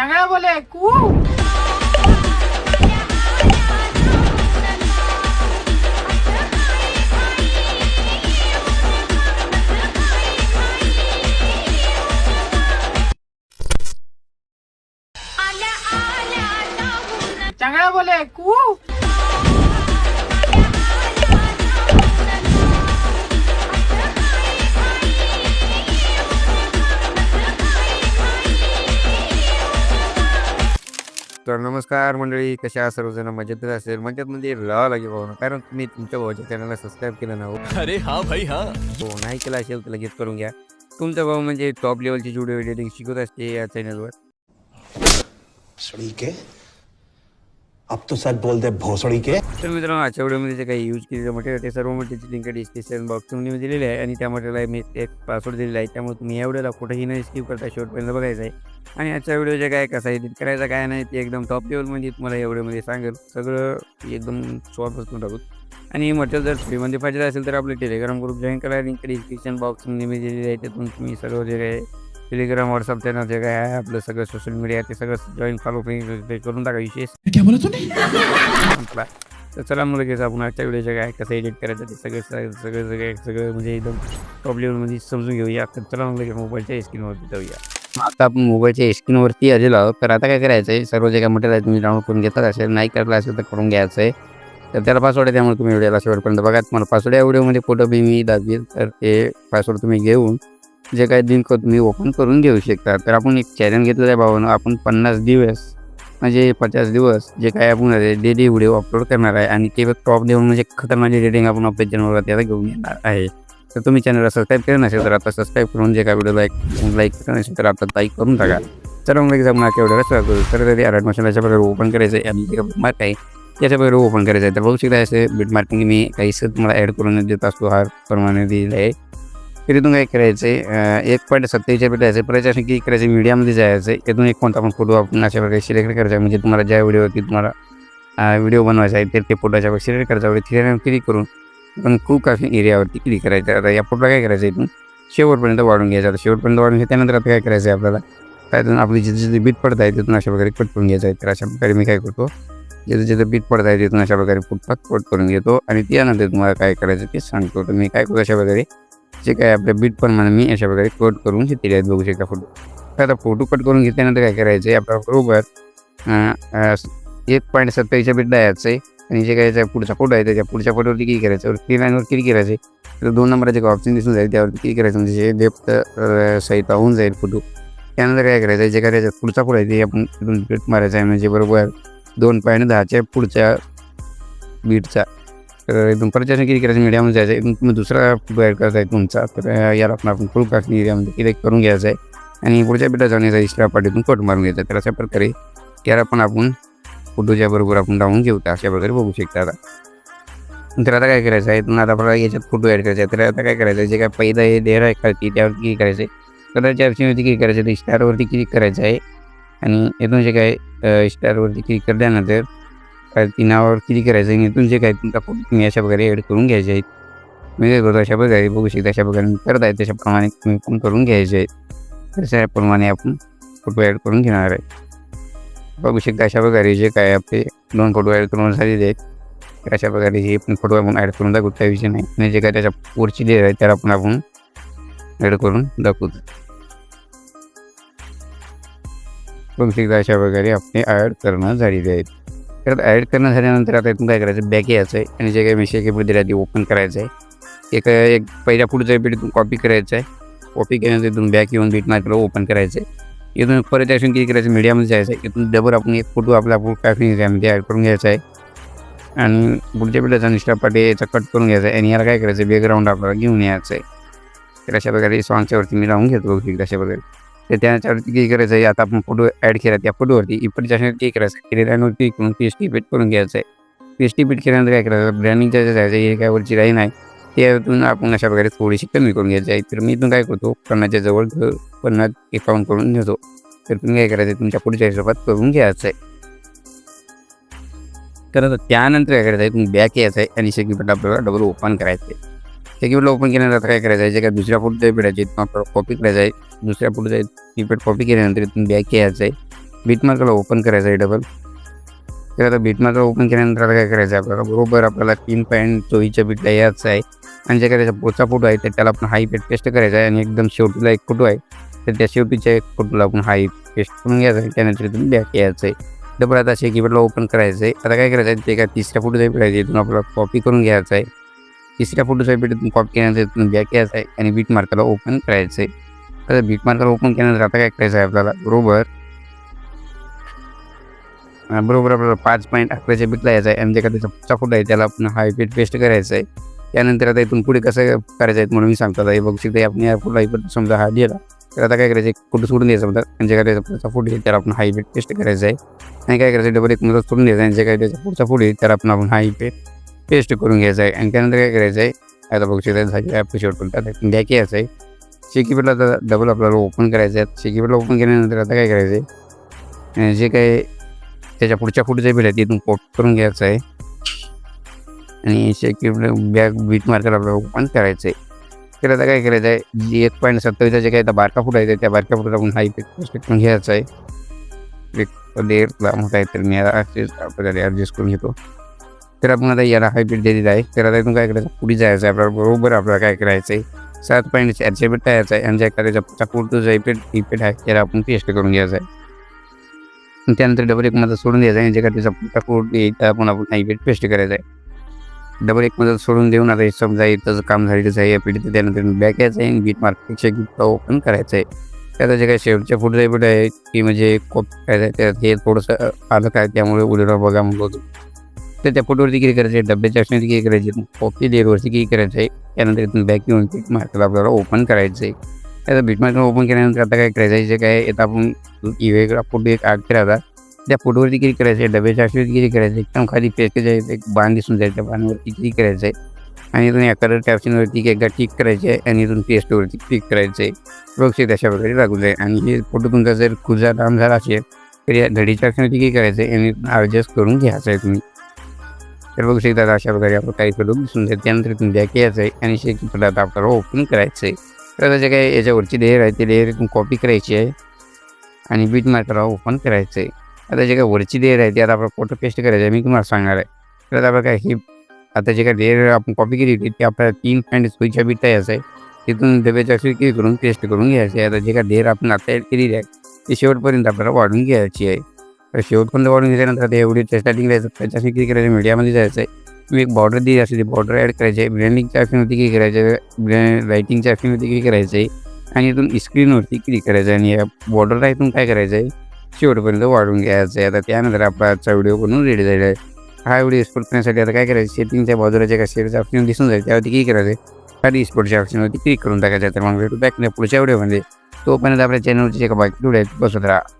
चांगला बोले कू. चांगला बोले कू. तर नमस्कार मंडळी कशा आहात सर्वजण? मजेतच असेल? मजेत म्हणजे राहावं लागेल भाऊ कारण तुम्ही तुमच्या भावाच्या चॅनलला सबस्क्राईब केलं ना हो. अरे हाँ भाई हाँ. हो, नाही केलं असेल तर लगेच करून घ्या. तुमचा भाऊ म्हणजे टॉप लेवलची व्हिडिओ एडिटिंग शिकवत असते या चॅनलवर के अब तो सच बोल दे भोसड़ी के तर मित्रांनो आजच्या व्हिडिओमध्ये जे काही यूज केलेलं मटेरियल ते सर्व मटेरियलची लिंक डिस्क्रिप्शन बॉक्समध्ये दिलेली आहे. आणि त्या मटेरियलला मी एक पासवर्ड दिलेला आहे. त्यामुळे तुम्ही या व्हिडिओला कुठेही न स्किप करता शेवटपर्यंत बघायचं आहे. आणि आजच्या व्हिडिओचे काय कसा एडिट करायचा काय नाही ते एकदम टॉप लेवलमध्ये तुम्हाला या व्हिडिओमध्ये सांगेल. सगळं एकदम स्वापासून टाकू. आणि मटेरियल जर फ्रीमध्ये पाहिजे असेल तर आपलं टेलिग्राम ग्रुप जॉईन करा. लिंक डिस्क्रिप्शन बॉक्समध्ये मी दिलेली आहे. त्यातून तुम्ही सर्व जे काय टेलिग्राम व्हॉट्सअप चॅनल जे काय आहे आपलं सगळं सोशल मीडिया ते सगळं जॉईन फॉलो ते करून टाका विशेष. तर चला मग लगेच आपण आजच्या व्हिडिओच्या काय कसं एडिट करायचं ते सगळं सगळं सगळं सगळं सगळं म्हणजे एकदम टॉप लेवलमध्ये समजून घेऊया. तर चला मग लगेच मोबाईलच्या स्क्रीनवरती जाऊया. आता आपण मोबाईलच्या स्क्रीनवरती आलेलो आहोत. तर आता काय करायचं आहे सर्व जे काय मटेरियल आहे तुम्ही डाउनलोड करून घेतात असेल नाही करला असेल तर करून घ्यायचं आहे तर त्याला पासवर्ड आहे त्यामुळे तुम्ही व्हिडिओला शेवटपर्यंत बघा. तुम्हाला पासवर्ड या व्हिडिओमध्ये फोटो बी मी दाखवेल तर ते पासवर्ड तुम्ही घेऊन जे काही लिंक तुम्ही ओपन करून घेऊ शकता. तर आपण एक चॅनल घेतलेलं आहे भावानं. आपण पन्नास दिवस म्हणजे पचास दिवस जे काय आपण डेली व्हिडिओ अपलोड करणार आहे. आणि ते टॉप देऊन म्हणजे खतरनाक रेटिंग आपण आपल्या चॅनलवर त्याला घेऊन येणार आहे. तर तुम्ही चॅनलला सबस्क्राईब केलं नसेल तर आता सबस्क्राईब करून जे काय व्हिडिओ लाईक लाईक केलं नसेल तर आता लाईक करून टाका. तर मग एक्झाम आपण आजच्या करू. तर तरी अराट मशालाच्या प्रकारे ओपन करायचं आहे. आणि मार्क आहे त्याच्या प्रकारे ओपन करायचं आहे. तर बघू शकता असे बिट मार्किंग मी काही तुम्हाला ॲड करून देत असतो. हा प्रमाणे दिलेलं आहे. तर काय करायचं आहे? एक पॉईंट सत्तेच्या जायचं परत की करायचं मीडियामध्ये जायचं इथून एक कोणता पण फोटो आपण अशा प्रकारे सिलेक्ट करायचा आहे. म्हणजे तुम्हाला ज्या व्हिडिओवरती तुम्हाला व्हिडिओ बनवायचा आहे ते ते फोटोच्या सिलेक्ट करायचा तिथे क्लिक करून पण खूप काही एरियावरती क्लिक करायचं? आहे आता या फोटोला काय करायचं इथून? शेवटपर्यंत वाढून घ्यायचं. आता शेवटपर्यंत वाढून घ्यायचं त्यानंतर आता काय करायचं आहे आपल्याला? त्यातून आपली जिथे जिथे बीट पडत आहे तिथून अशा प्रकारे कट करून घ्यायचं आहे. तर अशा प्रकारे मी काय करतो जिथे जिथे बीट पडत आहे तिथून अशा प्रकारे फुटपाथ कट करून घेतो आणि त्यानंतर तुम्हाला काय करायचं ते सांगतो. तर मी काय करतो अशा प्रकारे जे काय आपल्या बीट पण म्हणा मी अशा प्रकारे कट करून घेतलेले आहेत बघू शकता फोटो. तर आता फोटो कट करून घेतल्यानंतर काय करायचं आहे आपल्याला बरोबर एक पॉईंट सत्तावीसच्या बीट द्यायचं आहे. आणि जे काय पुढचा फोटो आहे त्याच्या पुढच्या फोटोवरती क्लिक करायचं फ्री लाईनवर क्लिक करायचे तर दोन नंबरचे ऑप्शन दिसून जाईल त्यावरती क्लिक करायचं म्हणजे लेफ्ट सहित होऊन जाईल फोटो त्यानंतर काय करायचं आहे जे करायचं पुढचा फोटो आहे ते आपण तिथून बीट मारायचं आहे. म्हणजे बरोबर दोन पॉईंट दहाच्या पुढच्या बीटचा तर इथून परत क्लिक करायचं मीडियामध्ये जायचं इथून तुम्ही दुसरा फोटो ॲड करता आहे तुमचा तर याला आपण आपण फुल कास्ट एरियामध्ये क्लिक करून घ्यायचं आहे. आणि पुढच्या बीटा जाण्याचा इस्ट्रा पाठीतून कट मारून घ्यायचा तर अशा प्रकारे याला पण आपण फोटोच्या बरोबर आपण डाऊन घेऊ तर अशा प्रकारे बघू शकता आता. तर आता काय करायचं आहे? आता आपल्याला याच्यात फोटो ॲड करायचा आहे तर आता काय करायचं आहे? जे काय पहिलं हे देर आहे खालती त्यावर क्लिक करायचं आहे. कलरच्या ऑप्शनवरती क्लिक करायचं आहे. स्टारवरती क्लिक करायचं आहे. आणि इथून जे काय स्टारवरती क्लिक केल्यानंतर खालती नावावर क्लिक करायचं आणि इथून जे काय तुमचा फोटो तुम्ही अशा प्रकारे ॲड करून घ्यायचे आहेत. मी काय करतो अशा प्रकारे बघू शकता अशा प्रकारे करत आहे. त्याच्याप्रमाणे तुम्ही पण करून घ्यायचे आहेत. तशाप्रमाणे आपण फोटो ॲड करून घेणार आहे. बघू शकता अशा प्रकारे जे काय आपले दोन फोटो ॲड करून झालेले आहेत. अशा प्रकारे हे पण फोटो आपण ॲड करून दाखवू त्या विषय नाही. आणि जे काय त्याच्या पुढची लेअर आहे त्याला पण आपण ॲड करून दाखवू. बघू शकता अशा प्रकारे आपले ॲड करणं झालेले आहेत. तर ॲड करणं झाल्यानंतर आता इथून काय करायचं? बॅक यायचं आहे. आणि जे काही मेसेज केबल दिला ते ओपन करायचं आहे. एक एक पहिल्या पुढचं बीट कॉपी करायचं आहे. कॉपी केल्यानंतर इथून बॅक येऊन बीट मार्केटला ओपन करायचं आहे. इथून परत असून किती करायचं मीडियामध्ये जायचं आहे. इथून डबल आपण एक फोटो आपला काफी त्यामध्ये ॲड करून घ्यायचा आहे. आणि पुढच्या पिढ्याचा निष्ठा पाठी याचा कट करून घ्यायचा आहे. आणि याला काय करायचं? बॅकग्राऊंड आपल्याला घेऊन यायचं आहे. तर अशा प्रकारे सॉंगच्यावरती मी लावून घेतो ठीक अशा प्रकारे. तर त्याच्यावरती काय करायचं आहे आता आपण फोटो ॲड केला त्या फोटोवरती इकडच्या क्लिक करायचं आहे रॅनवरती करून पी एच टी पेट करून घ्यायचं आहे. पी एच टी पेट केल्यानंतर काय करायचं? ब्रँडिंगच्या जायचं हे काय वरची लाईन आहे? त्यातून आपण अशा प्रकारे थोडीशी कमी करून घ्यायची आहे. तर मी इथून काय करतो? कन्नाच्या जवळ पन्नास एकावन्न करून घेतो तर तुम्ही काय करायचं तुमच्या पुढच्या हिशोबात करून घ्यायचं आहे. तर आता त्यानंतर काय करायचं आहे तुम्ही बॅक यायचं आहे आणि सेक्युरिटी आपल्याला डबल ओपन करायचं आहे. सेक्युरिटी ओपन केल्यानंतर काय करायचं आहे जे काय दुसऱ्या फोटो भेटायचे आपल्याला कॉपी करायचं आहे दुसऱ्या फोटोचं कीपॅड कॉपी केल्यानंतर इथून बॅक यायचं आहे. बीटमार्कला ओपन करायचं आहे डबल तर आता बीटमार्कला ओपन केल्यानंतर आता काय करायचं आहे आपल्याला बरोबर आपल्याला तीन पॉईंट चोवीच्या बीटला यायचं आहे. आणि जे करायचं पुढचा फोटो आहे तर त्याला आपण हाय पेट पेस्ट करायचा आहे आणि एकदम शेवटीला एक फोटो आहे. तर त्या शेवटीच्या एक फोटोला आपण हाय पेस्ट करून घ्यायचं आहे. त्यानंतर इथून बॅक यायचं आहे. डबल आता असे कीबोर्डला ओपन करायचं आहे. आता काय करायचं आहे ते काय तिसऱ्या फोटोचा पेट आहे इथून आपल्याला कॉपी करून घ्यायचं आहे. तिसऱ्या फोटोचा बीट कॉपी केल्यानंतर इथून बॅक यायचं आहे आणि बीट मार्काला ओपन करायचं आहे. आता बीट मार्काला ओपन केल्यानंतर आता काय करायचं आहे आपल्याला? बरोबर. बरोबर आपल्याला पाच पॉईंट अकराच्या बीटला यायचं आहे. आणि जे का त्याचा पुढचा फोटो आहे त्याला आपण हाय बीट पेस्ट करायचं आहे. त्यानंतर आता इथून पुढे कसं करायचं आहे म्हणून मी सांगतो. आता हे बघू शकता आपण या फोटो इकडे समजा हा दिला. तर आता काय करायचं कुठं सोडून द्यायचं म्हणतात आणि जे काय त्याचा पुढचा फोटो आहे त्याला आपण हाय बेट पेस्ट करायचं आहे. आणि काय करायचं डबल एक मदत सोडून द्यायचं आणि जे काय त्याचा पुढचा फोटो आहे त्याला आपण आपण हाय पेट पेस्ट करून घ्यायचं आहे. आणि त्यानंतर काय करायचं आहे आता बघू शकता झाली ॲप शेवट आता बॅक असं आहे शेकीपेडला आता डबल आपल्याला ओपन करायचं आहे. शेकीपेडला ओपन केल्यानंतर आता काय करायचं आहे जे काय त्याच्या पुढच्या फोटोचे बिल आहे तिथून पोट करून घ्यायचं आहे. आणि शेकीपेड बॅग बीट मार्केट आपल्याला ओपन करायचं आहे. तर काय करायचं आहे जी एक पॉईंट सत्तावीसचा जे काय आता बारका फुट आहे त्या बारका फुटात आपण हाय पेस्ट करून घ्यायचं आहे. एक मोठा आहे तर मी आपल्याला ॲडजस्ट करून घेतो. तर आपण आता याला हाय बीट दिलेला आहे तर आता इथून काय करायचं? पुढे जायचं आहे आपल्याला बरोबर आपल्याला काय करायचं आहे सात पॉईंट चारशे बीट यायचं आहे आणि ज्या करायचा पुढचा पुढचं जो इपेट इपेट आहे त्याला आपण पेस्ट करून घ्यायचं आहे. त्यानंतर डबल एक माझा सोडून द्यायचं आहे आणि जे त्याचा पुढचा कोड येईल त्याला आपण आपण हाय बीट पेस्ट करायचं आहे. डबल एक मध्ये सोडून देऊन आता हे समजा इथं काम झालेलंच आहे या पिढीत त्यानंतर बॅक यायचं आहे आणि बीट मार्केटच्या ओपन करायचं आहे त्याचं जे काही शेवटच्या पुढे पुढे आहे की म्हणजे कॉपी करायचं त्यात हे थोडंसं आलं काय त्यामुळे उडीला बघा म्हणलं तर त्या फोटोवरती किती करायचं आहे डब्याच्या असण्यावरती किती करायची कॉपी लेअरवरती किती करायचं आहे. त्यानंतर इथून बॅक घेऊन बीट मार्केट आपल्याला ओपन करायचं आहे. त्याचं बीट मार्केट ओपन केल्यानंतर आता काय करायचं आहे जे काय येतं आपण वेगळा फोटो एक आग राहता त्या फोटोवरती किती करायचं आहे डब्याच्या असण्यावरती किती करायचं आहे एकदम खाली पेस्टच्या एक बाण दिसून जाईल त्या बाणवरती किती करायचं आहे आणि इथून या कलर कॅप्शनवरती एकदा टिक करायचे आहे आणि इथून पेस्टवरती क्लिक करायचं आहे व्यवस्थित अशा प्रकारे लागून जाईल. आणि हे फोटो तुमचा जर खुजा लांब झाला असेल तर या धडीच्या अक्षरावरती किती करायचं आहे आणि ॲडजस्ट करून घ्यायचं आहे तुम्ही. तर बघू शकता अशा प्रकारे आपण काही फोटो दिसून जाईल. त्यानंतर तुम्ही बॅक यायचं आहे आणि शेक फुलात आपल्याला ओपन करायचं आहे तर आता काही याच्यावरची लेअर आहे ते लेअर कॉपी करायची आहे. आणि बीट मार्करला ओपन करायचं आहे आता जे काही वरची लेअर आहे ती आता आपण फोटो पेस्ट करायचं आहे मी तुम्हाला सांगणार आहे. तर आता आपण काय ही आता जे काही लेअर आपण कॉपी केली होती ती आपल्याला तीन पॉईंट सोयीच्या बीट यायचं आहे. तिथून डब्याच्या अशी किती करून पेस्ट करून घ्यायची आहे. आता जे काही लेअर आपण आता ॲड केलेली आहे ती शेवटपर्यंत आपल्याला वाढून घ्यायची आहे. तर शेवटपर्यंत वाढून घेतल्यानंतर आता एवढी स्टार्टिंग द्यायचं त्याच्यासाठी किती करायचं मीडियामध्ये जायचं आहे. तुम्ही एक बॉर्डर दिली असेल ती बॉर्डर ॲड करायची आहे. ब्रँडिंगच्या ऑप्शनवरती की करायचं आहे. ब्रँड रायटिंगच्या ऑप्शनवरती किती करायचं आहे. आणि इथून स्क्रीनवरती क्लिक करायचं आहे. आणि या बॉर्डरला इथून काय करायचं आहे? शेवटपर्यंत वाढून घ्यायचं आहे आता त्यानंतर आपला आजचा व्हिडिओ बनवून रेडी झालेला आहे हा व्हिडिओ एक्सपोर्ट करण्यासाठी आता काय करायचं सेटिंगच्या बाजूला जे काय शेअरचं ऑप्शन दिसून जाईल त्यावरती किती करायचं आहे खाली स्पोर्टच्या ऑप्शनवरती क्लिक करून टाकायचं तर मग भेटू बॅक पुढच्या व्हिडिओमध्ये तोपर्यंत आपल्या चॅनलचे जे बाकी व्हिडिओ आहेत बसत राहा